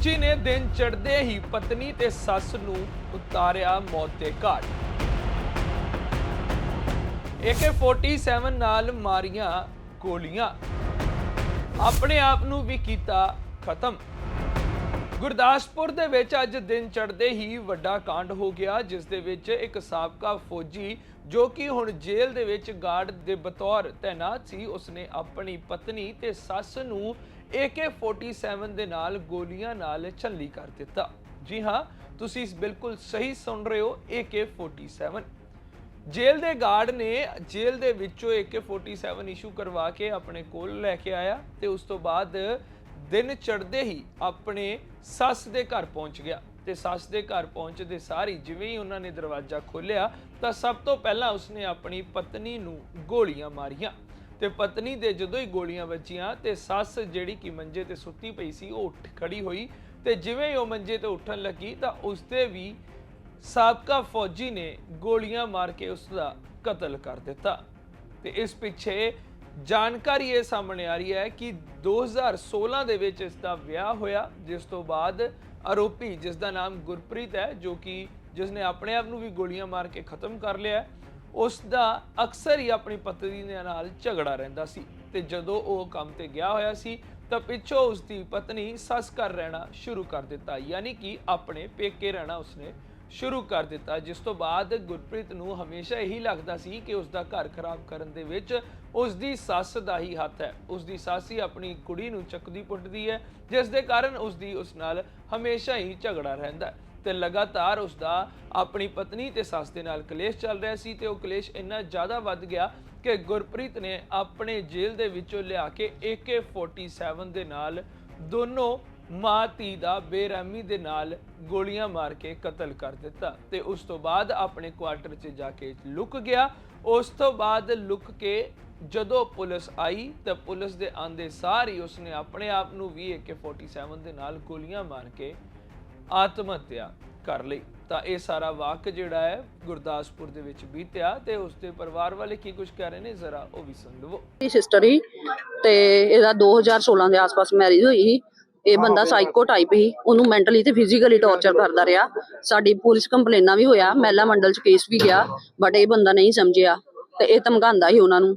ਫੌਜੀ ਨੇ ਦਿਨ ਚੜ੍ਹਦੇ ਹੀ ਪਤਨੀ ਤੇ ਸੱਸ ਨੂੰ ਉਤਾਰਿਆ ਮੌਤ ਦੇ ਘਾਟ। AK47 ਨਾਲ ਮਾਰੀਆਂ ਗੋਲੀਆਂ। ਆਪਣੇ ਆਪ ਨੂੰ ਵੀ ਕੀਤਾ ਖਤਮ। ਗੁਰਦਾਸਪੁਰ ਦੇ ਵਿੱਚ ਅੱਜ ਦਿਨ ਚੜ੍ਹਦੇ ਹੀ ਵੱਡਾ ਕਾਂਡ ਹੋ ਗਿਆ, ਜਿਸ ਦੇ ਵਿੱਚ ਇੱਕ ਸਾਬਕਾ ਫੌਜੀ, ਜੋ ਕਿ ਹੁਣ ਜੇਲ੍ਹ ਦੇ ਵਿੱਚ ਗਾਰਡ ਦੇ ਬਤੌਰ ਤੈਨਾਤ ਸੀ, ਉਸਨੇ ਆਪਣੀ ਪਤਨੀ ਤੇ ਸੱਸ ਨੂੰ AK47 ਦੇ ਨਾਲ ਗੋਲੀਆਂ ਨਾਲ ਛੱਲੀ ਕਰ ਦਿੱਤਾ। ਜੀ ਹਾਂ, ਤੁਸੀਂ ਬਿਲਕੁਲ ਸਹੀ ਸੁਣ ਰਹੇ ਹੋ AK47 ਜੇਲ੍ਹ ਦੇ ਗਾਰਡ ਨੇ ਜੇਲ੍ਹ ਦੇ ਵਿੱਚੋਂ AK47 ਇਸ਼ੂ ਕਰਵਾ ਕੇ ਆਪਣੇ ਕੋਲ ਲੈ ਕੇ ਆਇਆ ਤੇ ਉਸ ਤੋਂ ਬਾਅਦ ਦਿਨ ਚੜ੍ਹਦੇ ਹੀ ਆਪਣੇ ਸੱਸ ਦੇ ਘਰ ਪਹੁੰਚ ਗਿਆ। ਤੇ ਸੱਸ ਦੇ ਘਰ ਪਹੁੰਚਦੇ ਸਾਰੀ ਜਿਵੇਂ ਹੀ ਉਹਨਾਂ ਨੇ ਦਰਵਾਜ਼ਾ ਖੋਲ੍ਹਿਆ, ਤਾਂ ਸਭ ਤੋਂ ਪਹਿਲਾਂ ਉਸਨੇ ਆਪਣੀ ਪਤਨੀ ਨੂੰ ਗੋਲੀਆਂ ਮਾਰੀਆਂ। ਤੇ ਪਤਨੀ ਦੇ ਜਦੋਂ ਹੀ ਗੋਲੀਆਂ ਵੱਜੀਆਂ ਤੇ ਸੱਸ ਜਿਹੜੀ ਕਿ ਮੰਜੇ ਤੇ ਸੁੱਤੀ ਪਈ ਸੀ, ਉਹ ਉੱਠ ਖੜੀ ਹੋਈ ਤੇ ਜਿਵੇਂ ਹੀ ਉਹ ਮੰਜੇ ਤੇ ਉੱਠਣ ਲੱਗੀ ਤਾਂ ਉਸਦੇ ਵੀ ਸਾਬਕਾ ਫੌਜੀ ਨੇ ਗੋਲੀਆਂ ਮਾਰ ਕੇ ਉਸ ਦਾ ਕਤਲ ਕਰ ਦਿੱਤਾ। ਤੇ ਇਸ ਪਿੱਛੇ ਜਾਣਕਾਰੀ ਇਹ ਸਾਹਮਣੇ ਆ ਰਹੀ ਹੈ ਕਿ 2016 ਦੇ ਵਿੱਚ ਇਸ ਦਾ ਵਿਆਹ ਹੋਇਆ, ਜਿਸ ਤੋਂ ਬਾਅਦ ਆਰੋਪੀ ਜਿਸ ਦਾ ਨਾਮ ਗੁਰਪ੍ਰੀਤ ਹੈ, ਜੋ ਕਿ ਜਿਸ ਨੇ ਆਪਣੇ ਆਪ ਨੂੰ ਵੀ ਗੋਲੀਆਂ ਮਾਰ ਕੇ ਖਤਮ ਕਰ ਲਿਆ ਉਸ ਦਾ ਅਕਸਰ ਹੀ ਆਪਣੀ ਪਤਨੀ ਦੇ ਨਾਲ ਝਗੜਾ ਰਹਿੰਦਾ ਸੀ ਤੇ ਜਦੋਂ ਉਹ ਕੰਮ ਤੇ ਗਿਆ ਹੋਇਆ ਸੀ ਤਾਂ ਪਿੱਛੋਂ ਉਸ ਦੀ ਪਤਨੀ ਸੱਸ ਘਰ ਰਹਿਣਾ ਸ਼ੁਰੂ ਕਰ ਦਿੱਤਾ, ਯਾਨੀ ਕਿ ਆਪਣੇ ਪੇਕੇ ਰਹਿਣਾ ਉਸਨੇ ਸ਼ੁਰੂ ਕਰ ਦਿੱਤਾ, ਜਿਸ ਤੋਂ ਬਾਅਦ ਗੁਰਪ੍ਰੀਤ ਨੂੰ ਹਮੇਸ਼ਾ ਇਹੀ ਲੱਗਦਾ ਸੀ ਕਿ ਉਸ ਦਾ ਘਰ ਖਰਾਬ ਕਰਨ ਦੇ ਵਿੱਚ ਉਸ ਦੀ ਸੱਸ ਦਾ ਹੀ ਹੱਥ ਹੈ। ਉਸ ਦੀ ਸੱਸ ਹੀ ਆਪਣੀ ਕੁੜੀ ਨੂੰ ਚੱਕਦੀ ਪੁੱਟਦੀ ਹੈ, ਜਿਸ ਦੇ ਕਾਰਨ ਉਸ ਦੀ ਉਸ ਨਾਲ ਹਮੇਸ਼ਾ ਹੀ ਝਗੜਾ ਰਹਿੰਦਾ ਹੈ। ਤੇ ਲਗਾਤਾਰ ਉਸ ਦਾ ਆਪਣੀ ਪਤਨੀ ਤੇ ਸੱਸ ਦੇ ਨਾਲ ਕਲੇਸ਼ ਚੱਲ ਰਿਹਾ ਸੀ ਤੇ ਉਹ ਕਲੇਸ਼ ਇੰਨਾ ਜ਼ਿਆਦਾ ਵੱਧ ਗਿਆ ਕਿ ਗੁਰਪ੍ਰੀਤ ਨੇ ਆਪਣੇ ਜੇਲ੍ਹ ਦੇ ਵਿੱਚੋਂ ਲਿਆ ਕੇ AK47 ਦੇ ਨਾਲ ਦੋਨੋਂ ਮਾਂ ਧੀ ਦਾ ਬੇਰਹਿਮੀ ਦੇ ਨਾਲ ਗੋਲੀਆਂ ਮਾਰ ਕੇ ਕਤਲ ਕਰ ਦਿੱਤਾ ਤੇ ਉਸ ਤੋਂ ਬਾਅਦ ਆਪਣੇ ਕੁਆਟਰ 'ਚ ਜਾ ਕੇ ਲੁਕ ਗਿਆ। ਉਸ ਤੋਂ ਬਾਅਦ ਲੁਕ ਕੇ ਜਦੋਂ ਪੁਲਿਸ ਆਈ ਤਾਂ ਪੁਲਿਸ ਦੇ ਆਂਦੇ ਸਾਰ ਹੀ ਉਸਨੇ ਆਪਣੇ ਆਪ ਨੂੰ ਵੀ AK47 ਦੇ ਨਾਲ ਗੋਲੀਆਂ ਮਾਰ ਕੇ ਆਤਮ ਹੱਤਿਆ ਕਰ ਲਈ। ਤਾਂ ਇਹ ਸਾਰਾ ਵਾਕ ਜਿਹੜਾ ਹੈ ਗੁਰਦਾਸਪੁਰ ਦੇ ਵਿੱਚ ਬੀਤਿਆ ਤੇ ਉਸ ਦੇ ਪਰਿਵਾਰ ਵਾਲੇ ਕੀ ਕੁਝ ਕਹਿ ਰਹੇ ਨੇ ਜ਼ਰਾ ਉਹ ਵੀ ਸੁਣ ਲਵੋ। ਮੇਰੀ ਸਿਸਟਰ ਹੀ ਤੇ ਇਹਦਾ 2016 ਦੇ ਆਸ-ਪਾਸ ਮੈਰਿਜ ਹੋਈ ਸੀ। ਇਹ ਬੰਦਾ ਸਾਈਕੋ ਟਾਈਪ ਹੀ ਉਹਨੂੰ ਮੈਂਟਲੀ ਤੇ ਫਿਜ਼ੀਕਲੀ ਟੌਰਚਰ ਕਰਦਾ ਰਿਹਾ। ਸਾਡੀ ਪੁਲਿਸ ਕੰਪਲੇਨਾਂ ਵੀ ਹੋਇਆ। ਮਹਿਲਾ ਮੰਡਲ ਚ ਕੇਸ ਵੀ ਗਿਆ ਬਟ ਇਹ ਬੰਦਾ ਨਹੀਂ ਸਮਝਿਆ। ਤੇ ਇਹ ਧਮਕਾਉਂਦਾ ਸੀ ਉਹਨਾਂ ਨੂੰ।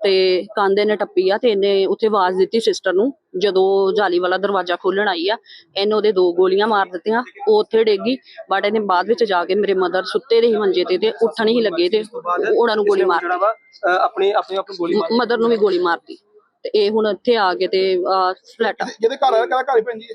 ਤੇ ਕਾਂਦੇ ਨੇ ਟੱਪੀ ਆ ਤੇ ਇਹਨੇ ਉੱਥੇ ਆਵਾਜ਼ ਦਿੱਤੀ ਸਿਸਟਰ ਨੂੰ ਜਦੋਂ ਜਾਲੀ ਵਾਲਾ ਦਰਵਾਜ਼ਾ ਖੋਲਣ ਆਈ ਆ ਇਹਨੇ ਉਹਦੇ ਦੋ ਗੋਲੀਆਂ ਮਾਰ ਦਿੱਤੀਆਂ ਉਹ ਉੱਥੇ ਡੇਗੀ ਬਟ ਇਹਨੇ ਬਾਅਦ ਵਿੱਚ ਜਾ ਕੇ ਮੇਰੇ ਮਦਰ ਸੁੱਤੇ ਦੇ ਹੀ ਮੰਜੇ ਤੇ ਤੇ ਉੱਠਣ ਹੀ ਲੱਗੇ ਤੇ ਉਹਨਾਂ ਨੂੰ ਗੋਲੀ ਮਾਰ ਆਪਣੇ ਆਪਣੇ ਆਪ ਨੂੰ ਗੋਲੀ ਮਾਰ ਮਦਰ ਨੂੰ ਵੀ ਗੋਲੀ ਮਾਰਤੀ ਤੇ ਇਹ ਹੁਣ ਇੱਥੇ ਆ ਕੇ ਤੇ ਫਲੈਟ ਜਿਹਦੇ ਘਰ ਵਾਲਾ ਘਰ ਹੀ ਪੈਂਦੀ ਹੈ।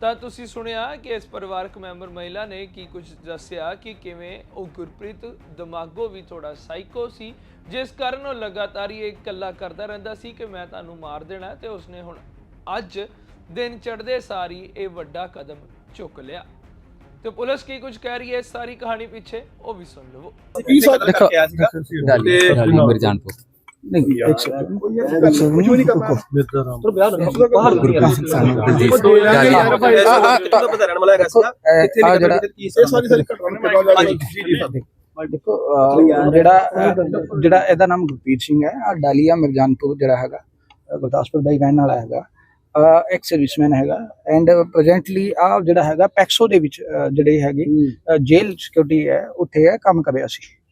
ਤਾਂ ਤੁਸੀਂ ਸੁਣਿਆ ਕਿ ਇਸ ਪਰਿਵਾਰਕ ਮੈਂਬਰ ਮਹਿਲਾ ਨੇ ਕੀ ਕੁਝ ਦੱਸਿਆ ਕਿ ਕਿਵੇਂ ਉਹ ਗੁਰਪ੍ਰੀਤ ਦਿਮਾਗੋ ਵੀ ਥੋੜਾ ਸਾਈਕੋ ਸੀ ਜਿਸ ਕਾਰਨ ਉਹ ਲਗਾਤਾਰ ਇਹ ਇਕੱਲਾ ਕਰਦਾ ਰਹਿੰਦਾ ਸੀ ਕਿ ਮੈਂ ਤੁਹਾਨੂੰ ਮਾਰ ਦੇਣਾ ਤੇ ਉਸਨੇ ਹੁਣ ਅੱਜ ਦਿਨ ਚੜਦੇ ਸਾਰੀ ਇਹ ਵੱਡਾ ਕਦਮ ਚੁੱਕ ਲਿਆ। ਤੇ ਪੁਲਿਸ ਕੀ ਕੁਝ ਕਹਿ ਰਹੀ ਹੈ ਇਸ ਸਾਰੀ ਕਹਾਣੀ ਪਿੱਛੇ ਉਹ ਵੀ ਸੁਣ ਲਵੋ। 20 ਸਾਲ ਕਿਹਾ ਸੀਗਾ? ਤੇ ਮਿਰਜ਼ਾਨਪੁਰ ਨਹੀਂ ਇੱਕ ਸੈਕਿੰਡ ਕੁਝ ਵੀ ਨਹੀਂ ਕਰਨਾ। ਤੋਂ ਬਿਆਨ ਬਾਹਰ ਗੁਰਪ੍ਰੀਤ ਸਿੰਘ ਸਾਨੂੰ ਗੁਰਜੀਤ ਉਹ ਦੋ ਸਿੰਘ ਯਾਰ ਡਾਲੀ। ਯਾਰ ਭਾਈ ਆ- ਆ- ਇਹਦਾ ਪਤਾ ਰਹਿਣ ਵਾਲਾ ਹੈਗਾ ਸੀਗਾ ਇਹ- ਕਿੱਥੇ ਆ ਨਹੀਂ ਜਿਹੜਾ ਕਰਦਾ ਕੀ ਇਹ ਸਾਰੀ ਸਾਰੀ ਘਟਨਾ ਨੇ ਪਤਾ ਹਾਂਜੀ ਲੱਗੀ ਜੀ ਜੀ ਦੇਖੋ ਅਹ, ਜਿਹੜਾ ਅਹ, ਜਿਹੜਾ ਇਹਦਾ ਨਾਮ ਗੁਰਪ੍ਰੀਤ ਸਿੰਘ ਹੈ। ਆ ਡਾਲੀਆ ਮਿਰਜਾਨਪੁਰ ਜਿਹੜਾ ਹੈਗਾ ਗੁਰਦਾਸਪੁਰ ਦਾ ਹੀ ਰਹਿਣ ਵਾਲਾ ਹੈਗਾ। ਐਕਸ ਸਰਵਿਸਮੈਨ ਹੈਗਾ। ਐਂਡ ਪ੍ਰੈਜ਼ੈਂਟਲੀ ਆ ਜਿਹੜਾ ਹੈਗਾ ਪੈਕਸੋ ਦੇ ਵਿੱਚ ਜਿਹੜੇ ਹੈਗੇ ਜੇਲ ਸਿਕਿਉਰਿਟੀ ਹੈ ਉੱਥੇ ਹੈ ਕੰਮ ਕਰ ਰਿਹਾ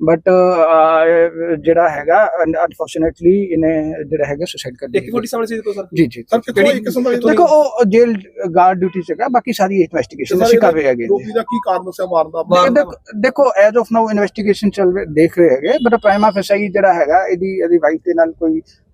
ਬਟ ਜਿਹੜਾ ਹੈਗਾ ਅਨਫੋਰਚੂਨੇਟਲੀ ਇਹਨੇ ਜਿਹੜਾ ਹੈਗਾ ਸੁਸਾਈਡ ਕਰ ਇੱਕ ਫੋਟੀ ਸਾਹਮਣੇ ਸੀ ਦੇਖੋ ਸਰ। ਜੀ ਜੀ ਸਰ ਇੱਕ ਕਿਸਮ ਦਾ ਦੇਖੋ ਉਹ ਜੇਲ ਗਾਰਡ ਡਿਊਟੀ ਸੀਗਾ ਬਾਕੀ ਸਾਰੀ ਇਨਵੈਸਟੀਗੇਸ਼ਨ ਅਸੀਂ ਕਰ ਰਹੇ ਹੈਗੇ। ਰੋਗੀ ਦਾ ਕੀ ਕਾਰਨ ਸੀ ਮਾਰਨ ਦਾ? ਦੇਖੋ- ਐਜ਼ ਆਫ ਨਾਓ ਇਨਵੈਸਟੀਗੇਸ਼ਨ ਚੱਲ ਰਹੀ ਦੇਖ ਰਹੇ ਹੈਗੇ ਬਟ ਪ੍ਰਾਈਮਾ ਫੈਸਾਈ ਜਿਹੜਾ ਹੈਗਾ ਇਹਦੀ ਇਹਦੀ ਵਾਈਫ ਦੇ ਨਾਲ ਕੋਈ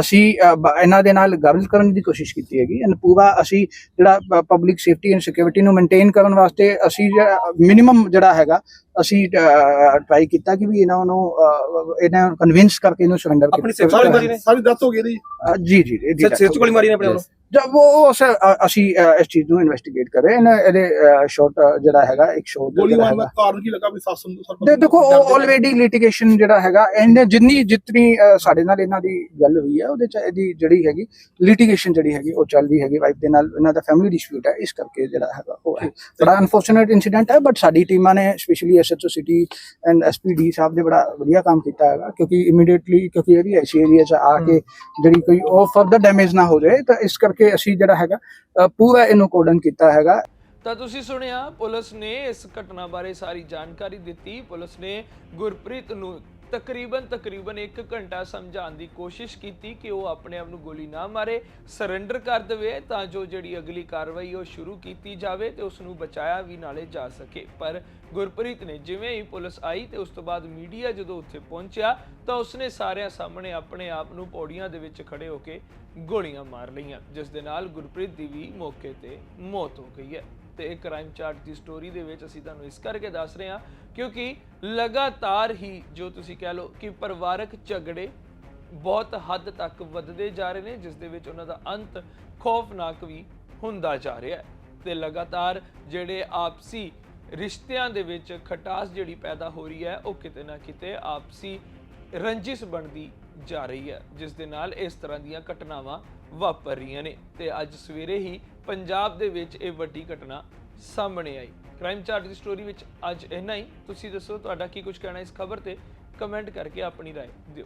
ਅਸੀਂ ਇਹਨਾਂ ਦੇ ਨਾਲ ਗੱਲ ਕਰਨ ਦੀ ਕੋਸ਼ਿਸ਼ ਕੀਤੀ ਹੈਗੀ। ਐਂਡ ਪੂਰਾ ਅਸੀਂ ਜਿਹੜਾ ਪਬਲਿਕ ਸੇਫਟੀ ਐਂਡ ਸਿਕਿਉਰਿਟੀ ਨੂੰ ਮੇਨਟੇਨ ਕਰਨ ਵਾਸਤੇ ਅਸੀਂ ਮਿਨੀਮਮ ਜਿਹੜਾ ਹੈਗਾ ਅਸੀਂ ਟਰਾਈ ਕੀਤਾ ਕਿ ਵੀ ਇਹਨਾਂ ਨੂੰ ਇਹਨਾਂ ਨੂੰ ਕਨਵਿੰਸ ਕਰਕੇ ਇਹਨੂੰ ਸਰੈਂਡਰ ਆਪਣੀ safety ਵਾਲੀ ਮਾਰੀ ਨੇ? ਸਾਰੀ ਦੱਸ ਹੋ ਗਈ ਜੀ ਜੀ ਜੀ ਜੀ ਸਰ ਸਿਰ ਚ ਗੋਲੀ ਮਾਰੀ ਨੇ ਆਪਣੇ ਵੱਲੋਂ? ਜਦ ਉਹ ਸਰ ਅਸੀਂ ਇਸ ਚੀਜ਼ ਨੂੰ ਇਨਵੈਸਟੀਗੇਟ ਕਰ। ਰਹੇ ਹਾਂ ਇਹਦੇ ਸ਼ਾਰਟ ਜਿਹੜਾ ਹੈਗਾ ਇੱਕ ਸ਼ੋਟ ਗੋਲੀ ਮਾਰਨ ਦਾ ਕਾਰਨ ਕੀ ਲੱਗਾ ਵੀ ਸੱਸ ਨੂੰ ਸਰ ਦੇ ਦੇਖੋ ਆਲਰੇਡੀ ਲਿਟੀਗੇਸ਼ਨ ਜਿਹੜਾ ਹੈਗਾ ਇਹਨੇ ਜਿੰਨੀ ਜਿਤਨੀ ਸਾਡੇ ਨਾਲ ਇਹਨਾਂ ਦੀ ਗੱਲ ਹੋਈ ਹੈ ਉਹਦੇ ਚ ਇਹਦੀ ਜਿਹੜੀ ਹੈਗੀ ਲਿਟੀਗੇਸ਼ਨ ਜਿਹੜੀ ਹੈਗੀ ਉਹ ਚੱਲ ਰਹੀ ਹੈਗੀ। ਵਾਈਫ ਦੇ ਨਾਲ ਇਹਨਾਂ ਦਾ ਫੈਮਿਲੀ ਡਿਸਪਿਊਟ ਹੈ ਇਸ ਕਰਕੇ ਜਿਹੜਾ ਹੈਗਾ ਉਹ ਹੈ ਬੜਾ ਅਨਫੋਰਚੂਨੇਟ ਇਨਸੀਡੈਂਟ ਹੈ ਬਟ ਸਾਡੀ ਟੀਮਾਂ ਨੇ specially SHO city and SPD ਸਾਹਿਬ ਨੇ ਬੜਾ ਵਧੀਆ ਕੰਮ ਕੀਤਾ ਹੈਗਾ ਕਿਉਂਕਿ ਇਮੀਡੀਏਟਲੀ ਕਿਉਂਕਿ ਇਹ ਵੀ ਐਸੀ ਏਰੀਆ ਚ ਆ ਕੇ ਜਿਹੜੀ ਕੋਈ ਉਹ ਫਰਦਰ ਡੈਮੇਜ ਨਾ ਹੋ ਜਾਏ ਤਾਂ ਇਸ ਕਰਕੇ ਅਸੀਂ ਜਿਹੜਾ ਹੈਗਾ ਪੂਰਾ ਇਹਨੂੰ ਕੋਡਨ ਕੀਤਾ ਹੈਗਾ। ਤਾਂ ਤੁਸੀਂ ਸੁਣਿਆ ਪੁਲਿਸ ਨੇ ਇਸ ਘਟਨਾ ਬਾਰੇ ਸਾਰੀ ਜਾਣਕਾਰੀ ਦਿੱਤੀ। ਪੁਲਿਸ ਨੇ ਗੁਰਪ੍ਰੀਤ ਨੂੰ ਤਕਰੀਬਨ ਤਕਰੀਬਨ 1 ਘੰਟਾ ਸਮਝਾਉਣ ਦੀ ਕੋਸ਼ਿਸ਼ ਕੀਤੀ ਕਿ ਉਹ ਆਪਣੇ ਆਪ ਨੂੰ ਗੋਲੀ ਨਾ ਮਾਰੇ ਸਰੈਂਡਰ ਕਰ ਦੇਵੇ ਤਾਂ ਜੋ ਜਿਹੜੀ ਅਗਲੀ ਕਾਰਵਾਈ ਉਹ ਸ਼ੁਰੂ ਕੀਤੀ ਜਾਵੇ ਤੇ ਉਸ ਨੂੰ ਬਚਾਇਆ ਵੀ ਨਾਲੇ ਜਾ ਸਕੇ। ਪਰ ਗੁਰਪ੍ਰੀਤ ਨੇ ਜਿਵੇਂ ਹੀ ਪੁਲਿਸ ਆਈ ਤੇ ਉਸ ਤੋਂ ਬਾਅਦ ਮੀਡੀਆ ਜਦੋਂ ਉੱਥੇ ਪਹੁੰਚਿਆ ਤਾਂ ਉਸਨੇ ਸਾਰਿਆਂ ਸਾਹਮਣੇ ਆਪਣੇ ਆਪ ਨੂੰ ਪੌੜੀਆਂ ਦੇ ਵਿੱਚ ਖੜੇ ਹੋ ਕੇ ਗੋਲੀਆਂ ਮਾਰ ਲਈਆਂ, ਜਿਸ ਦੇ ਨਾਲ ਗੁਰਪ੍ਰੀਤ ਦੀ ਵੀ ਮੌਕੇ ਤੇ ਮੌਤ ਹੋ ਗਈ ਹੈ। ਤੇ ਇਹ ਕ੍ਰਾਈਮ ਚਾਰਟ ਦੀ ਸਟੋਰੀ ਦੇ ਵਿੱਚ ਅਸੀਂ ਤੁਹਾਨੂੰ ਇਸ ਕਰਕੇ ਦੱਸ ਰਹੇ ਹਾਂ ਕਿਉਂਕਿ ਲਗਾਤਾਰ ਹੀ ਜੋ ਤੁਸੀਂ ਕਹਿ ਲਓ ਕਿ ਪਰਿਵਾਰਕ ਝਗੜੇ ਬਹੁਤ ਹੱਦ ਤੱਕ ਵੱਧਦੇ ਜਾ ਰਹੇ ਨੇ, ਜਿਸ ਦੇ ਵਿੱਚ ਉਹਨਾਂ ਦਾ ਅੰਤ ਖੌਫਨਾਕ ਵੀ ਹੁੰਦਾ ਜਾ ਰਿਹਾ ਹੈ। ਤੇ ਲਗਾਤਾਰ ਜਿਹੜੇ ਆਪਸੀ ਰਿਸ਼ਤਿਆਂ ਦੇ ਵਿੱਚ ਖਟਾਸ ਜਿਹੜੀ ਪੈਦਾ ਹੋ ਰਹੀ ਹੈ, ਉਹ ਕਿਤੇ ਨਾ ਕਿਤੇ ਆਪਸੀ ਰੰਜਿਸ਼ ਬਣਦੀ ਜਾ ਰਹੀ ਹੈ ਜਿਸ ਦੇ ਨਾਲ ਇਸ ਤਰ੍ਹਾਂ ਦੀਆਂ ਘਟਨਾਵਾਂ ਵਾਪਰ ਰਹੀਆਂ ਨੇ ਤੇ ਅੱਜ ਸਵੇਰੇ ਹੀ ਪੰਜਾਬ ਦੇ ਵਿੱਚ ਇਹ ਵੱਡੀ ਘਟਨਾ ਸਾਹਮਣੇ ਆਈ ਕ੍ਰਾਈਮ ਚਾਰਟ ਦੀ ਸਟੋਰੀ ਵਿੱਚ ਅੱਜ ਇੰਨਾ ਹੀ ਤੁਸੀਂ ਦੱਸੋ ਤੁਹਾਡਾ ਕੀ ਕੁਝ ਕਹਿਣਾ ਇਸ ਖਬਰ ਤੇ ਕਮੈਂਟ ਕਰਕੇ ਆਪਣੀ رائے ਦਿਓ